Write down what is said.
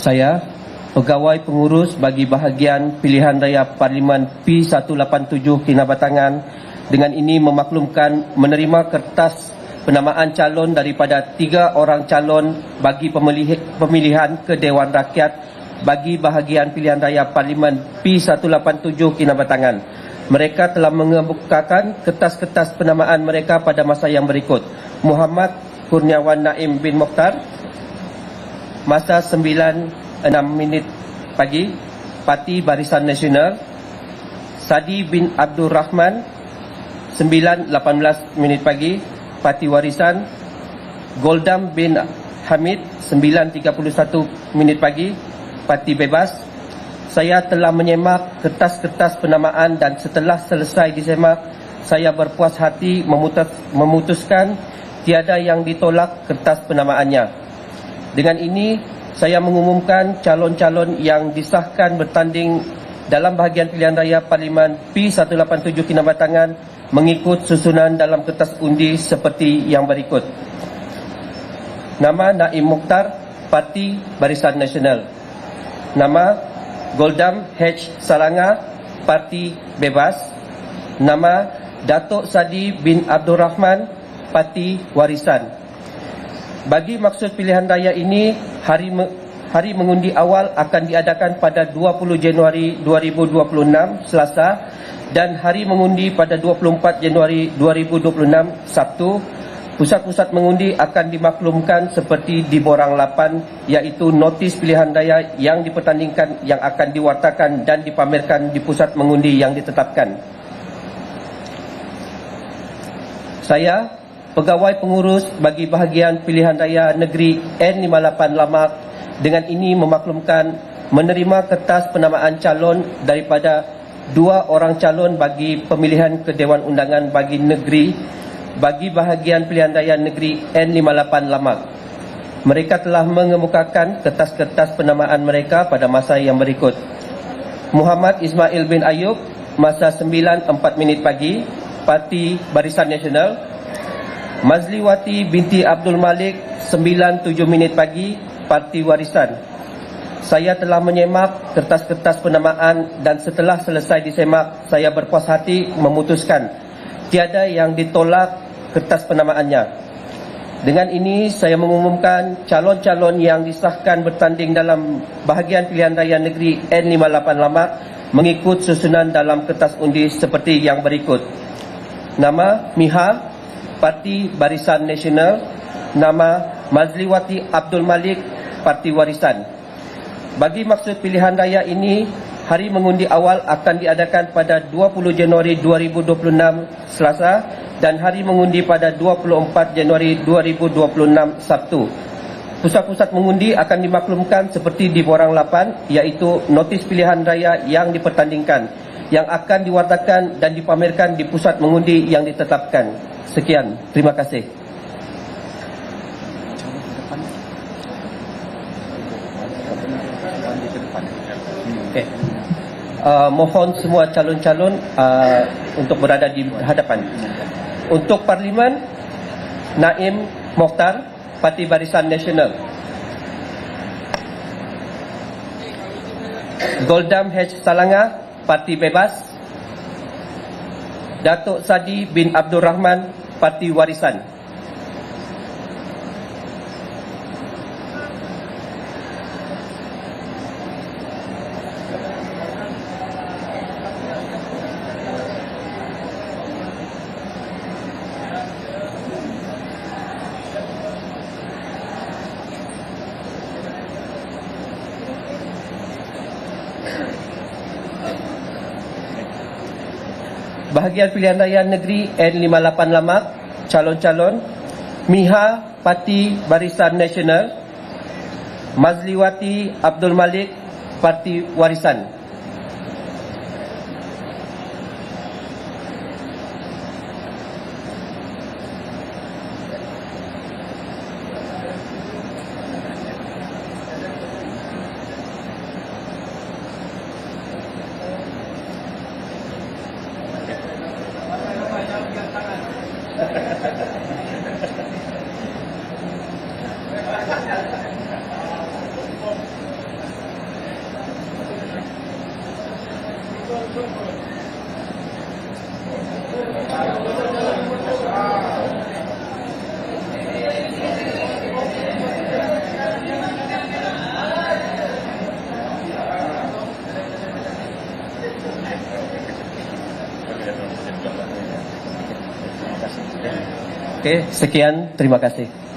Saya, pegawai pengurus bagi bahagian pilihan raya Parlimen P187 Kinabatangan dengan ini memaklumkan menerima kertas penamaan calon daripada tiga orang calon bagi pemilih- pemilihan ke Dewan Rakyat bagi bahagian pilihan raya Parlimen P187 Kinabatangan. Mereka telah mengemukakan kertas-kertas penamaan mereka pada masa yang berikut. Muhammad Kurniawan Naim bin Mokhtar, masa 9.6 minit pagi, Parti Barisan Nasional. Sadi bin Abdul Rahman, 9.18 minit pagi, Parti Warisan. Goldam bin Hamid, 9.31 minit pagi, Parti Bebas. Saya telah menyemak kertas-kertas penamaan dan setelah selesai disemak, saya berpuas hati memutus, memutuskan tiada yang ditolak kertas penamaannya. Dengan ini, saya mengumumkan calon-calon yang disahkan bertanding dalam bahagian pilihan raya Parlimen P187 Kinabatangan mengikut susunan dalam kertas undi seperti yang berikut. Nama Naim Mukhtar, Parti Barisan Nasional. Nama Goldam H. Salanga, Parti Bebas. Nama Datuk Sadi bin Abdul Rahman, Parti Warisan. Bagi maksud pilihan raya ini, hari hari mengundi awal akan diadakan pada 20 Januari 2026 Selasa dan hari mengundi pada 24 Januari 2026 Sabtu. Pusat-pusat mengundi akan dimaklumkan seperti di borang 8 iaitu notis pilihan raya yang dipertandingkan yang akan diwartakan dan dipamerkan di pusat mengundi yang ditetapkan. Saya, pegawai pengurus bagi bahagian pilihan raya negeri N58 Lamak dengan ini memaklumkan menerima kertas penamaan calon daripada dua orang calon bagi pemilihan ke Dewan Undangan bagi negeri bagi bahagian pilihan raya negeri N58 Lamak. Mereka telah mengemukakan kertas-kertas penamaan mereka pada masa yang berikut. Muhammad Ismail bin Ayub, masa 9.4 minit pagi, Parti Barisan Nasional. Mazliwati binti Abdul Malik, 9.7 minit pagi, Parti Warisan. Saya telah menyemak kertas-kertas penamaan dan setelah selesai disemak, saya berpuas hati memutuskan tiada yang ditolak kertas penamaannya. Dengan ini saya mengumumkan calon-calon yang disahkan bertanding dalam bahagian pilihan raya negeri N58 Lamak mengikut susunan dalam kertas undi seperti yang berikut. Nama Miha, Parti Barisan Nasional. Nama Mazliwati Abdul Malik, Parti Warisan. Bagi maksud pilihan raya ini, hari mengundi awal akan diadakan pada 20 Januari 2026 Selasa dan hari mengundi pada 24 Januari 2026 Sabtu. Pusat-pusat mengundi akan dimaklumkan seperti di borang 8 iaitu notis pilihan raya yang dipertandingkan yang akan diwartakan dan dipamerkan di pusat mengundi yang ditetapkan. Sekian, terima kasih. Okay. Uh, mohon semua calon-calon uh, untuk berada di hadapan. Untuk Parlimen, Naim Mokhtar, Parti Barisan Nasional. Goldam H. Salanga, Parti Bebas. Datuk Sadi bin Abdul Rahman, Parti Warisan. Bahagian pilihan raya negeri N58 Lamak, calon-calon Miha Parti Barisan Nasional, Mazliwati Abdul Malik Parti Warisan. Oke, okay, sekian. Terima kasih.